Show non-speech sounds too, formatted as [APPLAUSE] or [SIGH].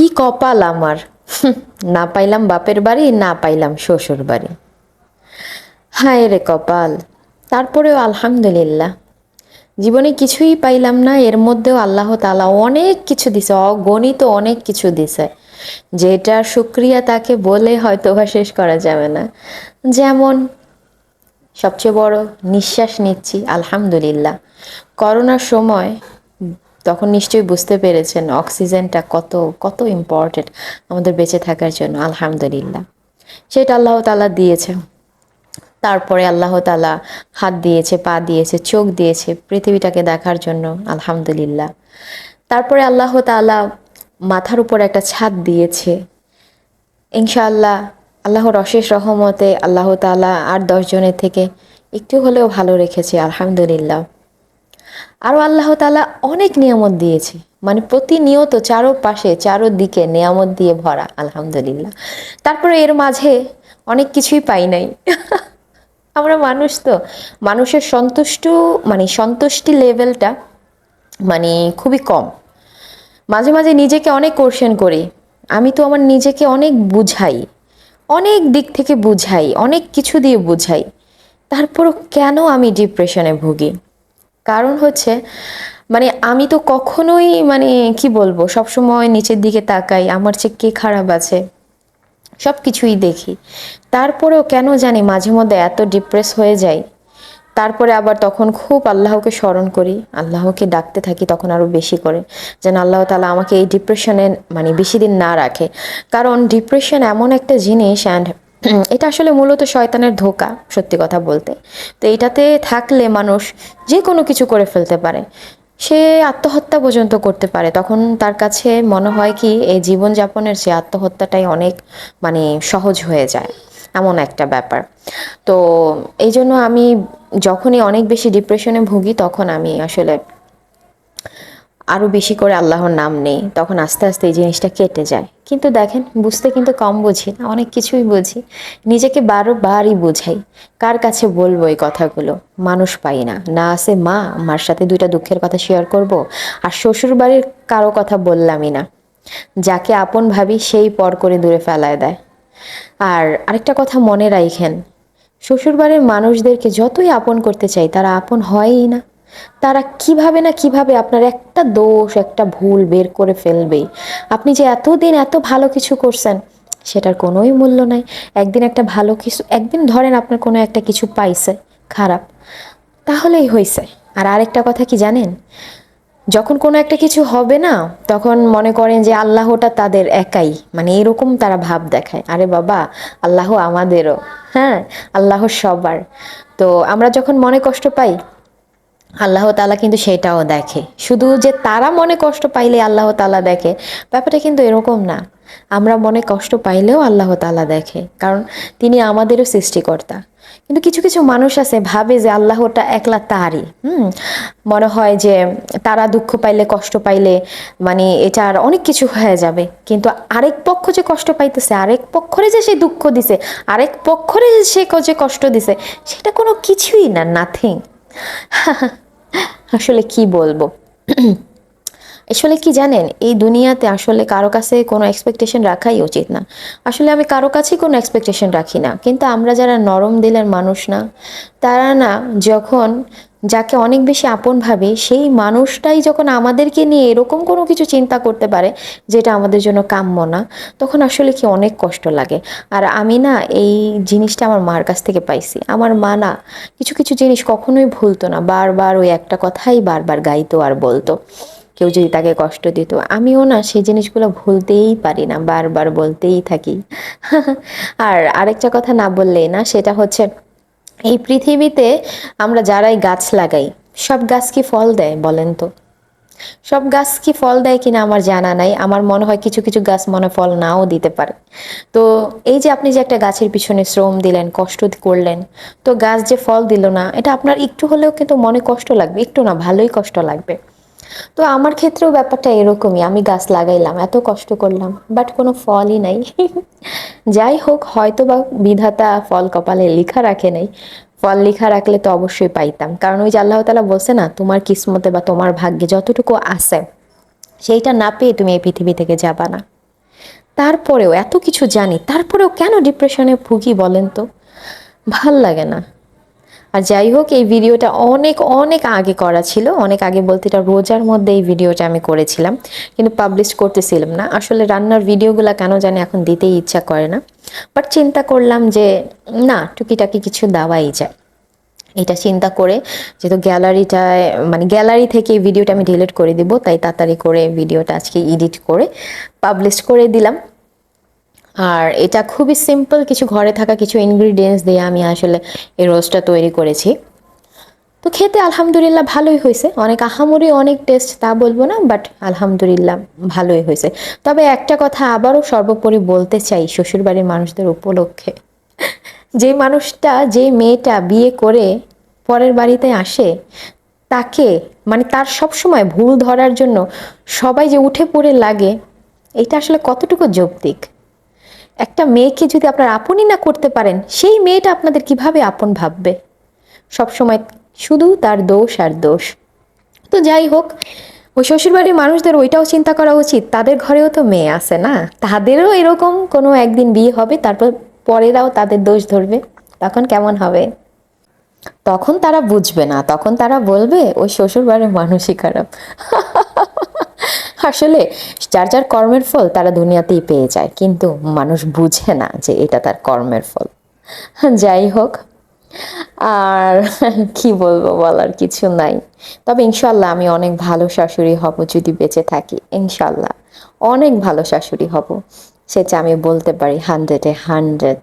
কি কপাল আমার? না পাইলাম বাপের বাড়ি, না পাইলাম শ্বশুর বাড়ি। হায় রে কপাল, তারপরেও আলহামদুলিল্লাহ। জীবনে কিছুই পাইলাম না, এর মধ্যেও আল্লাহ তালা অনেক কিছু দিছে, অগণিত অনেক কিছু দিছে। যেটা শুক্রিয়া তাকে বলে হয়তো বা শেষ করা যাবে না। যেমন, সবচেয়ে বড় নিঃশ্বাস নিচ্ছি, আলহামদুলিল্লাহ। করোনার সময় তখন নিশ্চয়ই বুঝতে পেরেছেন অক্সিজেনটা কত কত ইম্পর্টেন্ট আমাদের বেঁচে থাকার জন্য, আলহামদুলিল্লাহ। সেটা আল্লাহ তালা দিয়েছে তারপরে আল্লাহ তালা হাত দিয়েছে, পা দিয়েছে, চোখ দিয়েছে পৃথিবীটাকে দেখার জন্য, আলহামদুলিল্লাহ। তারপরে আল্লাহ তালা মাথার উপর একটা ছাদ দিয়েছে। ইনশাআল্লাহ আল্লাহর অশেষ রহমতে আল্লাহ তালা আর দশজনের থেকে একটু হলেও ভালো রেখেছে, আলহামদুলিল্লাহ। আরও আল্লাহ তালা অনেক নিয়ামত দিয়েছে। মানে প্রতিনিয়ত চারো পাশে চারো দিকে নিয়ামত দিয়ে ভরা, আলহামদুলিল্লাহ। তারপরে এর মাঝে অনেক কিছুই পাই নাই। [LAUGHS] আমরা মানুষ তো। মানুষের সন্তুষ্ট মানে সন্তুষ্টি লেভেলটা মানে খুবই কম। মাঝে মাঝে নিজেকে অনেক কোশ্চেন করি। আমি তো আমার নিজেকে অনেক বুঝাই। অনেক দিক থেকে বুঝাই, অনেক কিছু দিয়ে বুঝাই। তারপরও কেন আমি ডিপ্রেশনে ভুগি? কারণ হচ্ছে মানে আমি তো কখনোই মানে কি বলব, সবসময় নিচের দিকে তাকাই, আমার চেয়ে কে খারাপ আছে? সব কিছুই দেখি। তারপরেও কেন জানি মাঝে মধ্যে এত ডিপ্রেস হয়ে যাই। তারপরে আবার তখন খুব আল্লাহকে স্মরণ করি, আল্লাহকে ডাকতে থাকি তখন আরও বেশি করে, যেন আল্লাহ তালা আমাকে এই ডিপ্রেশনে মানে বেশি দিন না রাখে। কারণ ডিপ্রেশন এমন একটা জিনিস অ্যান্ড এটা আসলে মূলত শয়তানের ধোকা, সত্যি কথা বলতে। তো এটাতে থাকলে মানুষ যে কোনো কিছু করে ফেলতে পারে। সে আত্মহত্যা পর্যন্ত করতে পারে। তখন তার কাছে মনে হয় কি, এই জীবনযাপনের সে আত্মহত্যাটাই অনেক মানে সহজ হয়ে যায়। এমন একটা ব্যাপার। তো এই জন্য আমি যখনই অনেক বেশি ডিপ্রেশনে ভুগি, তখন আমি আসলে আরও বেশি করে আল্লাহর নাম নেই, তখন আস্তে আস্তে এই জিনিসটা কেটে যায়। কিন্তু দেখেন, বুঝতে কিন্তু কম বুঝি না, অনেক কিছুই বুঝি। নিজেকে বারোবারই বুঝাই, কার কাছে বলব এই কথাগুলো? মানুষ পাই না। না আছে মা, মার সাথে দুইটা দুঃখের কথা শেয়ার করব, আর শ্বশুর বাড়ির কারও কথা বললামই না। যাকে আপন ভাবি, সেই পর করে দূরে ফেলায় দেয়। আর আরেকটা কথা মনে রাখেন শ্বশুরবাড়ির মানুষদেরকে যতই আপন করতে চাই, তারা আপন হয়ই না। তারা কীভাবে না কীভাবে আপনার একটা দোষ, একটা ভুল বের করে ফেলবেই আপনি যে এতদিন এত ভালো কিছু করছেন, সেটার কোনোই মূল্য নাই। একদিন একটা ভালো কিছু, একদিন ধরেন আপনার কোনো একটা কিছু পাইছে, খারাপ, তাহলেই হয়েছে আর আরেকটা কথা কি জানেন? যখন কোনো একটা কিছু হবে না, তখন মনে করেন যে আল্লাহটা তাদের একাই। মানে এরকম তারা ভাব দেখায়। আরে বাবা, আল্লাহ আমাদেরও। হ্যাঁ আল্লাহ সবার। তো আমরা যখন মনে কষ্ট পাই আল্লাহ তালা কিন্তু সেটাও দেখে। শুধু যে তারা মনে কষ্ট পাইলে আল্লাহ তালা দেখে, ব্যাপারটা কিন্তু এরকম না। আমরা মনে কষ্ট পাইলেও আল্লাহ তালা দেখে, কারণ তিনি আমাদেরও সৃষ্টিকর্তা। কিন্তু কিছু কিছু মানুষ আছে, ভাবে যে আল্লাহটা একলা তারই, হুম? মনে হয় যে তারা দুঃখ পাইলে, কষ্ট পাইলে মানে এটা আর অনেক কিছু হয়ে যাবে। কিন্তু আরেক পক্ষ যে কষ্ট পাইতেছে, আরেক পক্ষরে যে সে দুঃখ দিছে, আরেক পক্ষরে সে যে কষ্ট দিছে, সেটা কোনো কিছুই না নাথিং [LAUGHS] আসলে কি বলব? [CLEARS THROAT] আসলে কি জানেন, এই দুনিয়াতে আসলে কারও কাছে কোনো এক্সপেকটেশন রাখাই উচিত না। আসলে আমি কারও কাছেই কোনো এক্সপেকটেশন রাখি না। কিন্তু আমরা যারা নরম দিলের মানুষ না, তারা না যখন যাকে অনেক বেশি আপন ভাবে, সেই মানুষটাই যখন আমাদেরকে নিয়ে এরকম কোনো কিছু চিন্তা করতে পারে, যেটা আমাদের জন্য কাম্য না, তখন আসলে কি অনেক কষ্ট লাগে। আর আমি না এই জিনিসটা আমার মার কাছ থেকে পাইছি। আমার মা না কিছু কিছু জিনিস কখনোই ভুলতো না, বারবার ওই একটা কথাই বারবার গাইতো আর বলতো। কেউ যদি তাকে কষ্ট দিত, আমিও না সেই জিনিসগুলো ভুলতেই পারি না, বারবার বলতেই থাকি। [LAUGHS] আর আরেকটা কথা না বললেই না, সেটা হচ্ছে এই পৃথিবীতে আমরা যারাই গাছ লাগাই, সব গাছ কি ফল দেয় বলেন তো? সব গাছ কি ফল দেয় কিনা আমার জানা নাই, আমার মনে হয় কিছু কিছু গাছ মনে ফল নাও দিতে পারে। তো এই যে আপনি যে একটা গাছের পিছনে শ্রম দিলেন, কষ্ট করলেন, তো গাছ যে ফল দিল না, এটা আপনার একটু হলেও কিন্তু মনে কষ্ট লাগবে, একটু না, ভালোই কষ্ট লাগবে। তো আমার ক্ষেত্রেও ব্যাপারটা এরকমই, আমি গাছ লাগাইলাম, এত কষ্ট করলাম বাট কোনো ফলই নাই। [LAUGHS] যাই হোক হয়তো বা বিধাতা ফল কপালে লেখা রাখে নাই। ফল লেখা রাখলে তো অবশ্যই পাইতাম, কারণ ওই যে আল্লাহ তালা বলছে না, তোমার কিসমতে বা তোমার ভাগ্যে যতটুকু আছে, সেইটা না পেয়ে তুমি এই পৃথিবী থেকে যাবা না। তারপরেও এত কিছু জানি, তারপরেও কেন ডিপ্রেশনে ভুগি বলেন তো? ভালো লাগে না। আর যাই হোক, এই ভিডিওটা অনেক অনেক আগে করা ছিল। অনেক আগে বলতে এটা রোজার মধ্যে এই ভিডিওটা আমি করেছিলাম। কিন্তু পাবলিশ করতেছিলাম না। আসলে রান্নার ভিডিওগুলো কেন জানি এখন দিতেই ইচ্ছা করে না। বাট চিন্তা করলাম যে, না, টুকিটাকি কিছু দেওয়াই যায়। এটা চিন্তা করে যেহেতু গ্যালারিটায় মানে গ্যালারি থেকে এই ভিডিওটা আমি ডিলিট করে দিব, তাই তাড়াতাড়ি করে ভিডিওটা আজকে এডিট করে পাবলিশ করে দিলাম। আর এটা খুবই সিম্পল কিছু ঘরে থাকা কিছু ইনগ্রিডিয়েন্টস দিয়ে আমি আসলে এই রোস্টটা তৈরি করেছি। তো খেতে আলহামদুলিল্লাহ ভালোই হয়েছে। অনেক আহামরি, অনেক টেস্ট তা বলব না বাট আলহামদুলিল্লাহ ভালোই হয়েছে। তবে একটা কথা আবারও সর্বোপরি বলতে চাই শ্বশুরবাড়ির মানুষদের উপলক্ষে। যে মানুষটা, যে মেয়েটা বিয়ে করে পরের বাড়িতে আসে, তাকে মানে তার সব সময় ভুল ধরার জন্য সবাই যে উঠে পড়ে লাগে, এটা আসলে কতটুকু যৌক্তিক? একটা মেয়েকে যদি আপনার আপনই না করতে পারেন, সেই মেয়েটা আপনাদের কীভাবে আপন ভাববে? সবসময় শুধু তার দোষ আর দোষ। তো যাই হোক, ওই শ্বশুরবাড়ির মানুষদের ওইটাও চিন্তা করা উচিত, তাদের ঘরেও তো মেয়ে আছে না? তাদেরও এরকম কোনো একদিন বিয়ে হবে, তারপর পরেরাও তাদের দোষ ধরবে? তখন কেমন হবে? তখন তারা বুঝবে না, তখন তারা বলবে, ওই শ্বশুরবাড়ির মানুষই খারাপ। আসলে যার যার কর্মের ফল তারা দুনিয়াতেই পেয়ে যায়। কিন্তু মানুষ বুঝে না যে এটা তার কর্মের ফল। যাই হোক, আর কি বলব বলার কিছু নাই। তবে ইনশাল্লাহ আমি অনেক ভালো শাশুড়ি হব যদি বেঁচে থাকি। ইনশাল্লাহ অনেক ভালো শাশুড়ি হব। সেটা আমি বলতে পারি হান্ড্রেডে হান্ড্রেড